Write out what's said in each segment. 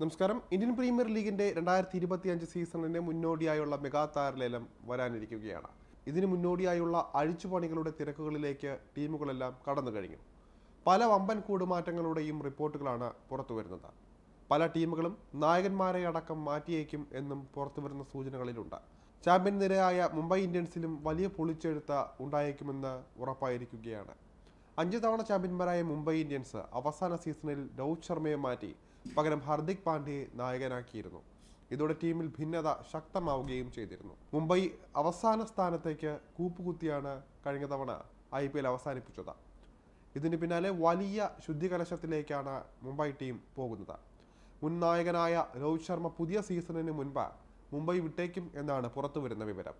നമസ്കാരം. Indian premier ലീഗിന്റെ രണ്ടായിരത്തി ഇരുപത്തിയഞ്ച് സീസണിന്റെ മുന്നോടിയായുള്ള മെഗാ താരലേലം വരാനിരിക്കുകയാണ്. ഇതിന് മുന്നോടിയായുള്ള അഴിച്ചുപണികളുടെ തിരക്കുകളിലേക്ക് ടീമുകളെല്ലാം കടന്നു കഴിഞ്ഞു. പല വമ്പൻ കൂടുമാറ്റങ്ങളുടെയും റിപ്പോർട്ടുകളാണ് പുറത്തുവരുന്നത് പല ടീമുകളും നായകന്മാരെ അടക്കം മാറ്റിയേക്കും എന്നും പുറത്തുവരുന്ന സൂചനകളിലുണ്ട്. ചാമ്പ്യൻ നിരയായ മുംബൈ ഇന്ത്യൻസിലും വലിയ പൊളിച്ചെഴുത്ത ഉണ്ടായേക്കുമെന്ന് ഉറപ്പായിരിക്കുകയാണ്. അഞ്ച് തവണ ചാമ്പ്യന്മാരായ മുംബൈ ഇന്ത്യൻസ് അവസാന സീസണിൽ രോഹിത് ശർമ്മയെ മാറ്റി പകരം ഹർദിക് പാണ്ഡ്യയെ നായകനാക്കിയിരുന്നു. ഇതോടെ ടീമിൽ ഭിന്നത ശക്തമാവുകയും ചെയ്തിരുന്നു. മുംബൈ അവസാന സ്ഥാനത്തേക്ക് കൂപ്പുകുത്തിയാണ് കഴിഞ്ഞ തവണ ഐ പി എൽ അവസാനിപ്പിച്ചത്. ഇതിന് പിന്നാലെ വലിയ ശുദ്ധികലശത്തിലേക്കാണ് മുംബൈ ടീം പോകുന്നത്. മുൻ നായകനായ രോഹിത് ശർമ്മ പുതിയ സീസണിന് മുൻപ് മുംബൈ വിട്ടേക്കും എന്നാണ് പുറത്തുവരുന്ന വിവരം.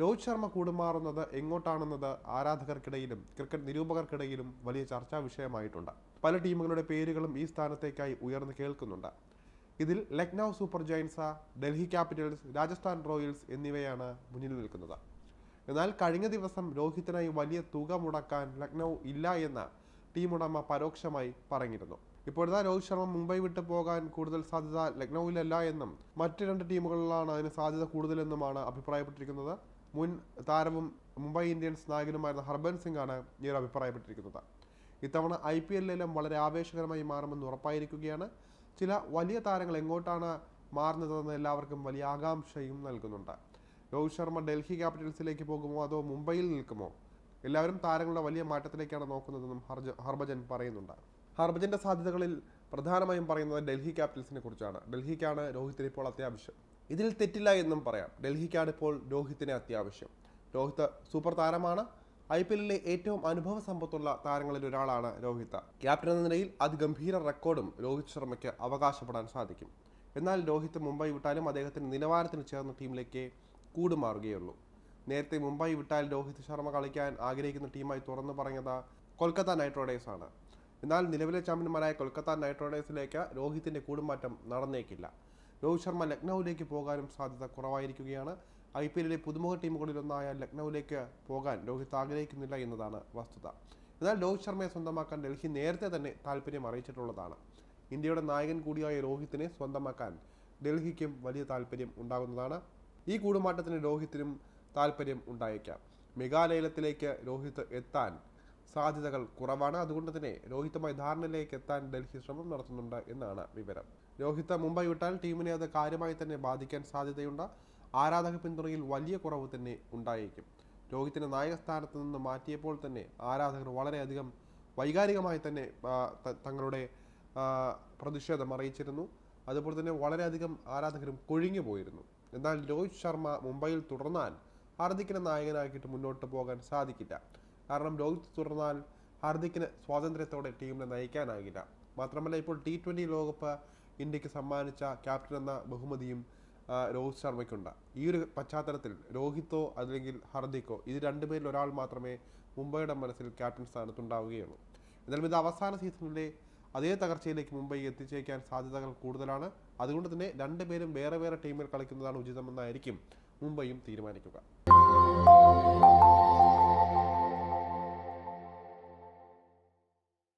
രോഹിത് ശർമ്മ കൂടുമാറുന്നത് എങ്ങോട്ടാണെന്നത് ആരാധകർക്കിടയിലും ക്രിക്കറ്റ് നിരൂപകർക്കിടയിലും വലിയ ചർച്ചാ വിഷയമായിട്ടുണ്ട്. പല ടീമുകളുടെ പേരുകളും ഈ സ്ഥാനത്തേക്കായി ഉയർന്നു കേൾക്കുന്നുണ്ട്. ഇതിൽ Lucknow super giants Delhi capitals Rajasthan royals എന്നിവയാണ് മുന്നിൽ നിൽക്കുന്നത്. എന്നാൽ കഴിഞ്ഞ ദിവസം രോഹിത്തിനായി വലിയ തുക മുടക്കാൻ ലക്നൗ ഇല്ല എന്ന് ടീം ഉടമ പരോക്ഷമായി പറഞ്ഞിരുന്നു. ഇപ്പോഴത്തെ രോഹിത് ശർമ്മ മുംബൈ വിട്ടു പോകാൻ കൂടുതൽ സാധ്യത ലക്നൌവിലല്ല എന്നും മറ്റ് രണ്ട് ടീമുകളിലാണ് അതിന് സാധ്യത കൂടുതലെന്നുമാണ് അഭിപ്രായപ്പെട്ടിരിക്കുന്നത്. മുൻ താരവും മുംബൈ ഇന്ത്യൻസ് നായകനുമായിരുന്ന ഹർബൻ സിംഗ് ആണ് ഈ ഒരു അഭിപ്രായപ്പെട്ടിരിക്കുന്നത്. ഇത്തവണ ഐ പി എല്ലിലും വളരെ ആവേശകരമായി മാറുമെന്ന് ഉറപ്പായിരിക്കുകയാണ്. ചില വലിയ താരങ്ങൾ എങ്ങോട്ടാണ് മാറുന്നതെന്ന് എല്ലാവർക്കും വലിയ ആകാംക്ഷയും നൽകുന്നുണ്ട്. രോഹിത് ശർമ്മ ഡൽഹി ക്യാപിറ്റൽസിലേക്ക് പോകുമോ അതോ മുംബൈയിൽ നിൽക്കുമോ? എല്ലാവരും താരങ്ങളുടെ വലിയ മാറ്റത്തിലേക്കാണ് നോക്കുന്നതെന്നും ഹർജ ഹർഭജൻ പറയുന്നുണ്ട്. ഹർഭജന്റെ സാധ്യതകളിൽ പ്രധാനമായും പറയുന്നത് ഡൽഹി ക്യാപിറ്റൽസിനെ കുറിച്ചാണ്. ഡൽഹിക്കാണ് രോഹിത്തിന് ഇപ്പോൾ അത്യാവശ്യം. ഇതിൽ തെറ്റില്ല എന്നും പറയാം. ഡൽഹിക്കാണ് ഇപ്പോൾ രോഹിത്തിന് അത്യാവശ്യം. രോഹിത് സൂപ്പർ താരമാണ്. ഐ പി എല്ലിലെ ഏറ്റവും അനുഭവ സമ്പത്തുള്ള താരങ്ങളിൽ ഒരാളാണ് രോഹിത്. ക്യാപ്റ്റൻ എന്ന നിലയിൽ അതിഗംഭീര റെക്കോർഡും രോഹിത് ശർമ്മയ്ക്ക് അവകാശപ്പെടാൻ സാധിക്കും. എന്നാൽ രോഹിത് മുംബൈ വിട്ടാലും അദ്ദേഹത്തിന് നിലവാരത്തിന് ചേർന്ന ടീമിലേക്ക് കൂടുമാറുകയുള്ളൂ. നേരത്തെ മുംബൈ വിട്ടാൽ രോഹിത് ശർമ്മ കളിക്കാൻ ആഗ്രഹിക്കുന്ന ടീമായി തുറന്നു പറഞ്ഞത് കൊൽക്കത്ത നൈറ്റ് റൈഡേഴ്സ് ആണ്. എന്നാൽ നിലവിലെ ചാമ്പ്യന്മാരായ കൊൽക്കത്ത നൈറ്റ് റൈഡേഴ്സിലേക്ക് രോഹിത്തിന്റെ കൂടുമാറ്റം നടന്നേക്കില്ല. രോഹിത് ശർമ്മ ലക്നൌവിലേക്ക് പോകാനും സാധ്യത കുറവായിരിക്കുകയാണ്. ഐ പി എല്ലിലെ പുതുമുഖ ടീമുകളിലൊന്നായ ലക്നൌവിലേക്ക് പോകാൻ രോഹിത് ആഗ്രഹിക്കുന്നില്ല എന്നതാണ് വസ്തുത. എന്നാൽ രോഹിത് ശർമ്മയെ സ്വന്തമാക്കാൻ ഡൽഹി നേരത്തെ തന്നെ താല്പര്യം അറിയിച്ചിട്ടുള്ളതാണ്. ഇന്ത്യയുടെ നായകൻ കൂടിയായ രോഹിത്തിനെ സ്വന്തമാക്കാൻ ഡൽഹിക്കും വലിയ താല്പര്യം ഉണ്ടാകുന്നതാണ്. ഈ കൂടുമാറ്റത്തിന് രോഹിത്തിനും താല്പര്യം ഉണ്ടായേക്കാം. മെഗാലയലത്തിലേക്ക് രോഹിത് എത്താൻ സാധ്യതകൾ കുറവാണ്. അതുകൊണ്ട് തന്നെ രോഹിതുമായി ധാരണയിലേക്ക് എത്താൻ ഡൽഹി ശ്രമം നടത്തുന്നുണ്ട് എന്നാണ് വിവരം. രോഹിത് മുംബൈ വിട്ടാൽ ടീമിനെ അത് കാര്യമായി തന്നെ ബാധിക്കാൻ സാധ്യതയുണ്ട്. ആരാധക പിന്തുണയിൽ വലിയ കുറവ് തന്നെ ഉണ്ടായേക്കും. രോഹിത്തിനെ നായക സ്ഥാനത്ത് നിന്ന് മാറ്റിയപ്പോൾ തന്നെ ആരാധകർ വളരെയധികം വൈകാരികമായി തന്നെ തങ്ങളുടെ പ്രതിഷേധം അറിയിച്ചിരുന്നു. അതുപോലെ തന്നെ വളരെയധികം ആരാധകരും കൊഴിഞ്ഞു പോയിരുന്നു. എന്നാൽ രോഹിത് ശർമ്മ മുംബൈയിൽ തുടർന്നാൽ ഹാർദിക്കിനെ നായകനാക്കിയിട്ട് മുന്നോട്ട് പോകാൻ സാധിക്കില്ല. കാരണം രോഹിത് തുടർന്നാൽ ഹാർദിക്കിന് സ്വാതന്ത്ര്യത്തോടെ ടീമിനെ നയിക്കാനാകില്ല. മാത്രമല്ല ഇപ്പോൾ ടി ട്വന്റി ലോകകപ്പ് ഇന്ത്യയ്ക്ക് സമ്മാനിച്ച ക്യാപ്റ്റൻ എന്ന ബഹുമതിയും രോഹിത് ശർമ്മയ്ക്കുണ്ട്. ഈ ഒരു പശ്ചാത്തലത്തിൽ രോഹിത്തോ അല്ലെങ്കിൽ ഹർദിക്കോ ഇത് രണ്ടുപേരിൽ ഒരാൾ മാത്രമേ മുംബൈയുടെ മനസ്സിൽ ക്യാപ്റ്റൻ സ്ഥാനത്തുണ്ടാവുകയുള്ളൂ. എന്നാലും ഇത് അവസാന സീസണിലെ അതേ തകർച്ചയിലേക്ക് മുംബൈ എത്തിച്ചേക്കാൻ സാധ്യതകൾ കൂടുതലാണ്. അതുകൊണ്ട് തന്നെ രണ്ടുപേരും വേറെ വേറെ ടീമിൽ കളിക്കുന്നതാണ് ഉചിതമെന്നായിരിക്കും മുംബൈയും തീരുമാനിക്കുക.